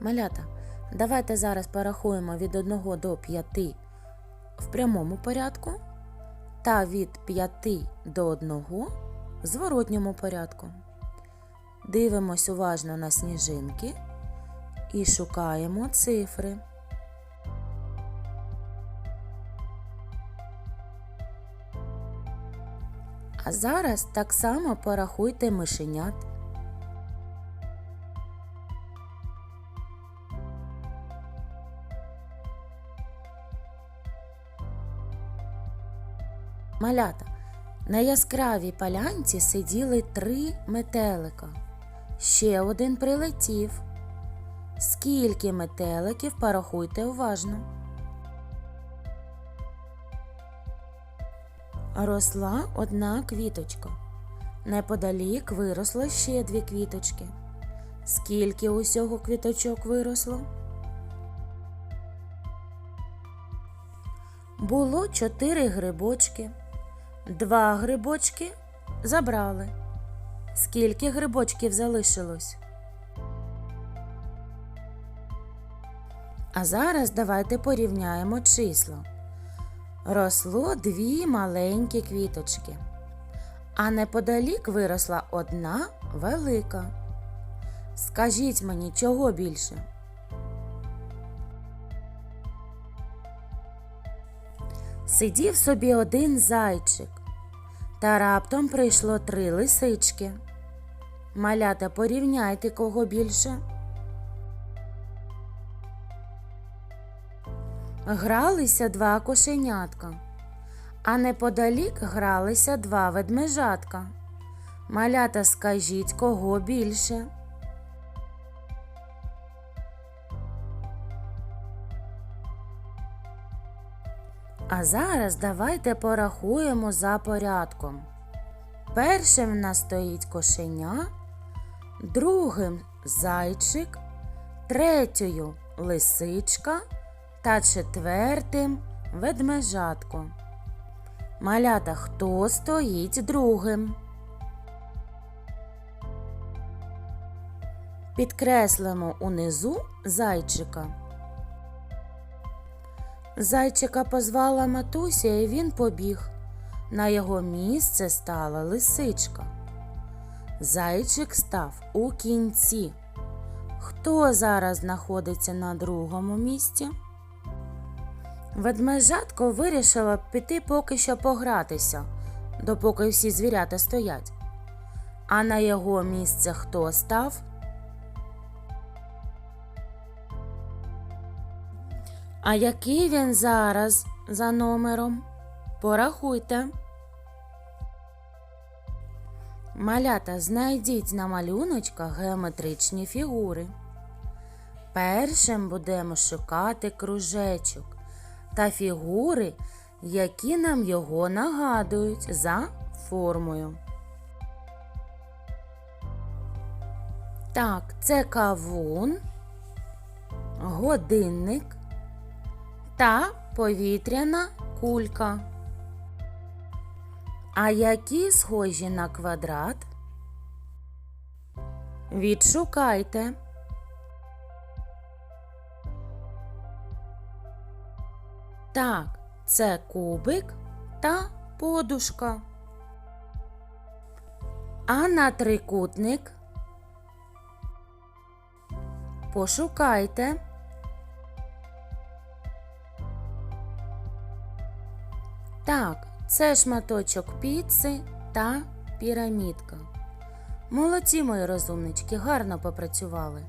Малята, давайте зараз порахуємо від 1 до 5 в прямому порядку та від 5 до 1 в зворотньому порядку. Дивимось уважно на сніжинки і шукаємо цифри. А зараз так само порахуйте мишенят. Малята. На яскравій полянці сиділи три метелика. Ще один прилетів. Скільки метеликів порахуйте уважно. Росла одна квіточка. Неподалік виросло ще дві квіточки. Скільки усього квіточок виросло? Було чотири грибочки. Два грибочки забрали. Скільки грибочків залишилось? А зараз давайте порівняємо числа. Росло дві маленькі квіточки, а неподалік виросла одна велика. Скажіть мені, чого більше? Сидів собі один зайчик, та раптом прийшло три лисички. Малята, порівняйте кого більше. Гралися два кошенятка, а неподалік гралися два ведмежатка. Малята, скажіть, кого більше. А зараз давайте порахуємо за порядком. Першим в нас стоїть кошеня, другим зайчик, третьою лисичка та четвертим ведмежатко. Малята, хто стоїть другим? Підкреслимо унизу зайчика. Зайчика позвала матуся, і він побіг. На його місце стала лисичка. Зайчик став у кінці. Хто зараз знаходиться на другому місці? Ведмежатко вирішила піти поки що погратися, допоки всі звірята стоять. А на його місце хто став? А який він зараз за номером? Порахуйте. Малята, знайдіть на малюночках геометричні фігури. Першим будемо шукати кружечок та фігури, які нам його нагадують за формою. Так, це кавун, годинник та повітряна кулька. А які схожі на квадрат? Відшукайте. Так, це кубик та подушка. А на трикутник пошукайте. Так, це шматочок піци та пірамідка. Молодці, мої розумнички, гарно попрацювали.